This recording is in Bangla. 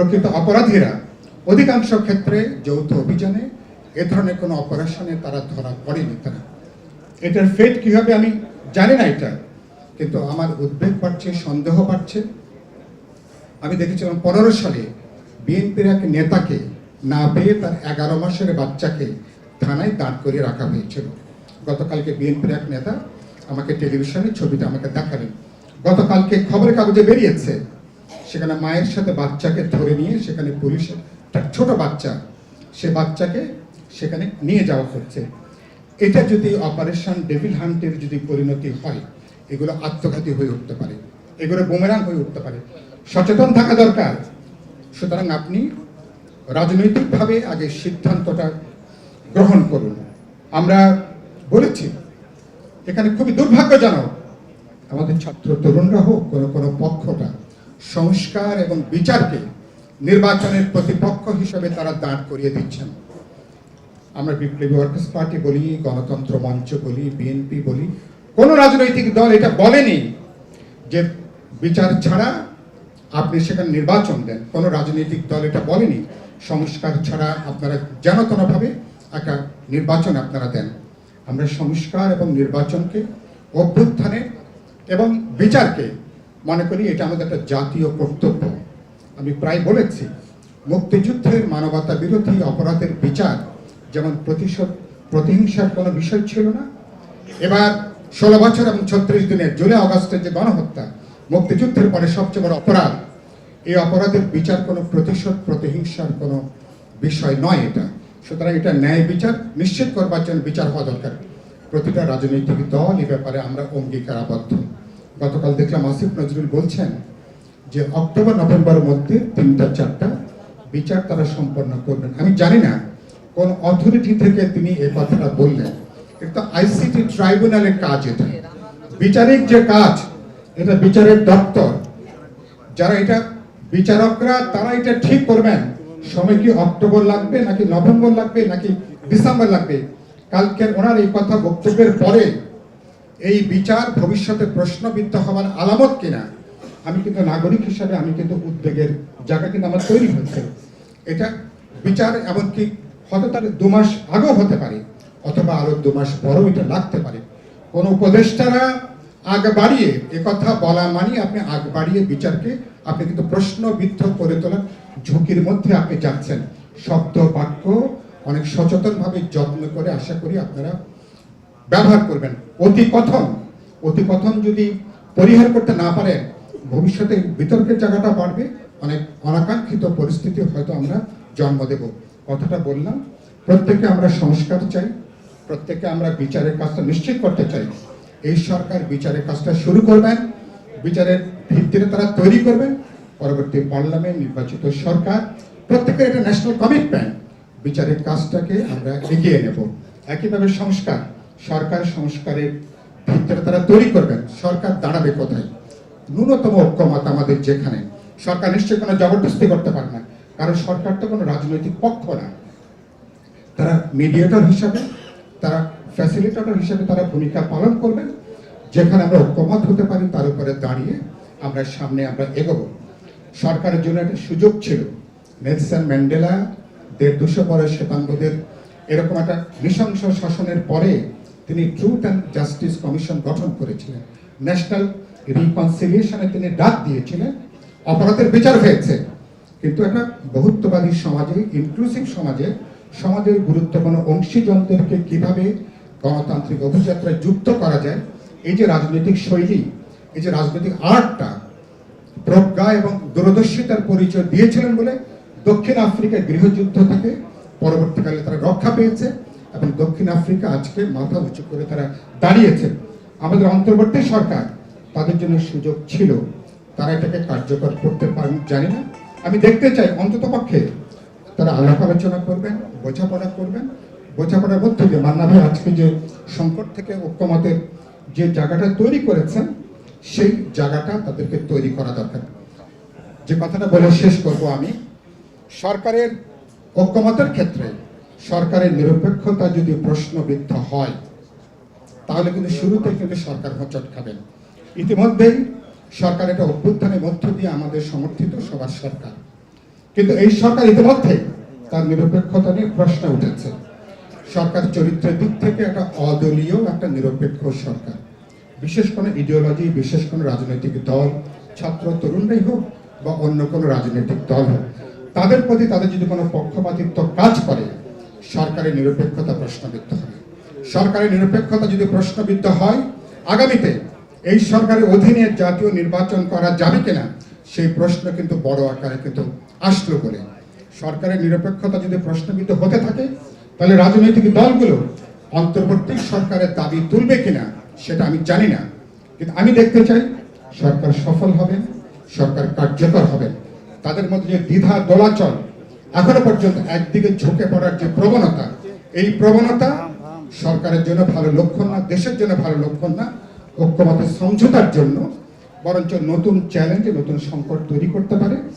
প্রকৃত অপরাধীরা অধিকাংশ ক্ষেত্রে যৌথ অভিযানে এ ধরনের কোনো অপারেশনে তারা ধরা পড়েনি তারা। এটার ফেট কি হবে আমি জানি না এটা, কিন্তু আমার উদ্বেগ বাড়ছে, সন্দেহ বাড়ছে। আমি দেখেছিলাম পনেরো সালে বিএনপির এক নেতাকে না পেয়ে তার এগারো মাসের বাচ্চাকে থানায় দাঁড় করিয়ে রাখা হয়েছিল। গতকালকে বিএনপির এক নেতা আমাকে টেলিভিশনে ছবিটা আমাকে দেখালেন। গতকালকে খবরের কাগজে বেরিয়েছে সেখানে মায়ের সাথে বাচ্চাকে ধরে নিয়ে সেখানে পুলিশের তার ছোট বাচ্চা, সে বাচ্চাকে সেখানে নিয়ে যাওয়া হচ্ছে। এটা যদি অপারেশন ডেভিল হান্টের যদি পরিণতি হয়, এগুলো আত্মঘাতী হয়ে উঠতে পারে। এগুলো বোমেরাং হয়ে উঠতে পারে। সচেতন থাকা দরকার। সুতরাং আপনি রাজনৈতিকভাবে আগে সিদ্ধান্তটা গ্রহণ করুন। আমরা বলেছি, এখানে খুবই দুর্ভাগ্যজনক। আমাদের ছাত্র তরুণরা হোক, কোনো কোনো পক্ষটা সংস্কার এবং বিচারকে নির্বাচনের প্রতিপক্ষ হিসেবে তারা দাঁড় করিয়ে দিচ্ছেন। আমরা বিপ্লবী ওয়ার্কার্স পার্টি বলি, গণতন্ত্র মঞ্চ বলি, বিএনপি বলি, কোনো রাজনৈতিক দল এটা বলেনি যে বিচার ছাড়া আপনি সেখানে নির্বাচন দেন। কোনো রাজনৈতিক দল এটা বলেনি। সংস্কার ছাড়া আপনারা যেন কোনোভাবে একটা নির্বাচন আপনারা দেন। আমরা সংস্কার এবং নির্বাচনকে অভ্যুত্থানে এবং বিচারকে মনে করি এটা আমাদের একটা জাতীয় কর্তব্য। আমি প্রায় বলেছি, মুক্তিযুদ্ধের মানবতা বিরোধী অপরাধের বিচার যেমন প্রতিশোধ, প্রতিহিংসার কোনো বিষয় ছিল না, এবার ষোলো বছর এবং ছত্রিশ দিনের জুলাই অগস্টের যে গণহত্যা, মুক্তিযুদ্ধের পরে সবচেয়ে বড় অপরাধ, এই অপরাধের বিচার কোনো প্রতিশোধ, প্রতিহিংসার কোনো বিষয় নয় এটা। সুতরাং এটা ন্যায় বিচার, নিশ্চিত করবার জন্য বিচার হওয়া দরকার। প্রতিটা রাজনৈতিক দল এ ব্যাপারে আমরা অঙ্গীকারাবদ্ধ। গতকাল দেখলাম আসিফ নজরুল বলছেন যে অক্টোবর নভেম্বরের মধ্যে তিনটা, চারটা বিচার তারা সম্পন্ন করবেন। আমি জানি না কোন অথরিটি থেকে তিনি এই কথাটা বললেন। এটা আইসিটি ট্রাইব্যুনালের কাজ এটা। বিচারিক যে কাজ, এটা বিচারের দপ্তর। যারা এটা বিচারকরা, তারা এটা ঠিক করবেন। সময় কি অক্টোবর লাগবে, নাকি নভেম্বর লাগবে, নাকি ডিসেম্বর লাগবে? কালকের ওনার এই কথা বক্তব্যের পরে এই বিচার ভবিষ্যতে প্রশ্নবিদ্ধ হওয়ার আলামত কিনা? আমি কিন্তু নাগরিক হিসাবে, আমি কিন্তু উদ্বেগের জায়গা কিন্তু আমার তৈরি হচ্ছে। এটা বিচার এমনকি হয়তো তার দু মাস আগেও হতে পারে, অথবা আরও দু মাস পরেও এটা লাগতে পারে। কোন উপদেষ্টারা আগ বাড়িয়ে কথা বলা মানে আপনি আগ বাড়িয়ে বিচারকে, আপনি কিন্তু প্রশ্নবিদ্ধ করে তোলার ঝুঁকির মধ্যে আপনি যাচ্ছেন। শব্দ, বাক্য অনেক সচেতনভাবে যত্ন করে আশা করি আপনারা ব্যবহার করবেন। অতি কথন অতি কথন যদি পরিহার করতে না পারে, ভবিষ্যতে বিতর্কের জায়গাটা বাড়বে, অনেক অনাকাঙ্ক্ষিত পরিস্থিতি হয়তো আমরা জন্ম দেব। কথাটা বললাম, প্রত্যেকে আমরা সংস্কার চাই, প্রত্যেকে আমরা বিচারের কাজটা নিশ্চিত করতে চাই। এই সরকার বিচারের কাজটা শুরু করবেন, বিচারের ভিত্তিতে তারা তৈরি করবেন, পরবর্তী পার্লামেন্ট নির্বাচিত সরকার, প্রত্যেকের একটা ন্যাশনাল কমিটমেন্ট বিচারের কাজটাকে আমরা এগিয়ে নেব। একইভাবে সংস্কার সরকার সংস্কারের ভিত্তিতে তারা তৈরি করবেন। সরকার দাঁড়াবে কোথায়? ন্যূনতম ঐক্যমত আমাদের যেখানে। সরকার নিশ্চয়ই কোনো জবরদস্তি করতে পারে না। কারণ সরকার তো কোনো রাজনৈতিক পক্ষ না। তারা মিডিয়েটর হিসাবে, তারা ফ্যাসিলিটেটর হিসাবে তারা ভূমিকা পালন করবেন। যেখানে আমরা ঐক্যমত হতে পারি, তার উপরে দাঁড়িয়ে আমরা সামনে আমরা এগোবো। সরকারের জন্য একটা সুযোগ ছিল। নেলসন ম্যান্ডেলা, দেড় দুশো পরে শ্বেতাঙ্গদের এরকম একটা নৃশংস শাসনের পরে তিনি ট্রুথ অ্যান্ড জাস্টিস কমিশন গঠন করেছিলেন। ন্যাশনাল রিকনসিলিয়েশনে তিনি ডাক দিয়েছিলেন। অপরাধের বিচার হয়েছে। কিন্তু একটা বহুত্ববাদী সমাজে ইনক্লুসিভ সমাজে, সমাজের গুরুত্বপূর্ণ অংশীজনদেরকে কীভাবে গণতান্ত্রিক অভিযাত্রায় যুক্ত করা যায়, এই যে রাজনৈতিক শৈলী, এই যে রাজনৈতিক আর্টটা, প্রজ্ঞা এবং দূরদর্শিতার পরিচয় দিয়েছিলেন বলে দক্ষিণ আফ্রিকার গৃহযুদ্ধ থেকে পরবর্তীকালে তারা রক্ষা পেয়েছে। এবং দক্ষিণ আফ্রিকা আজকে মাথা উঁচু করে তারা দাঁড়িয়েছে। আমাদের অন্তর্বর্তী সরকার তাদের জন্য সুযোগ ছিল। তারা এটাকে কার্যকর করতে পারেন, জানি না। আমি দেখতে চাই, অন্তত পক্ষে তারা আলাপ আলোচনা করবেন, বোঝাপড়া করবেন। বোঝাপড়ার মধ্যে দিয়ে মান্না ভাই আজকে যে সংকট থেকে ঐক্যমতের যে জায়গাটা তৈরি করেছেন, সেই জায়গাটা তাদেরকে তৈরি করা দরকার। যে কথাটা বলে শেষ করব আমি, সরকারের ঐক্যমতের ক্ষেত্রে সরকারের নিরপেক্ষতা যদি প্রশ্নবিদ্ধ হয়, তাহলে কিন্তু শুরুতে কিন্তু সরকার হোঁচট খাবেন। ইতিমধ্যেই সরকার এটা অভ্যুত্থানের মধ্য দিয়ে আমাদের সমর্থিত সবার সরকার। কিন্তু এই সরকার ইতিমধ্যে তার নিরপেক্ষতা নিয়ে প্রশ্ন উঠেছে। সরকার চরিত্রের দিক থেকে একটা অদলীয়, একটা নিরপেক্ষ সরকার। বিশেষ কোনো ইডিওলজি বিশেষ কোনো রাজনৈতিক দল, ছাত্র তরুণরাই হোক বা অন্য কোনো রাজনৈতিক দল হোক, তাদের প্রতি তাদের যদি কোনো পক্ষপাতিত্ব কাজ করে সরকারের নিরপেক্ষতা প্রশ্নবিদ্ধ হবে। সরকারের নিরপেক্ষতা যদি প্রশ্নবিদ্ধ হয়, আগামীতে এই সরকারের অধীনে জাতীয় নির্বাচন করা যাবে কিনা, সেই প্রশ্ন কিন্তু বড় আকারে কিন্তু আসলো বলে। সরকারের নিরপেক্ষতা যদি প্রশ্নবিদ্ধ হতে থাকে, তাহলে রাজনৈতিক দলগুলো অন্তর্বর্তী সরকারের দাবি তুলবে কিনা, সেটা আমি জানি না। কিন্তু আমি দেখতে চাই, সরকার সফল হবে, সরকার কার্যকর হবে। তাদের মধ্যে যে দ্বিধা দোলাচল এখনও পর্যন্ত একদিকে ঝুঁকে পড়ার যে প্রবণতা, এই প্রবণতা সরকারের জন্য ভালো লক্ষণ না, দেশের জন্য ভালো লক্ষণ না ঐক্যমতের সমঝোতার জন্য, বরঞ্চ নতুন চ্যালেঞ্জ নতুন সংকট তৈরি করতে পারে।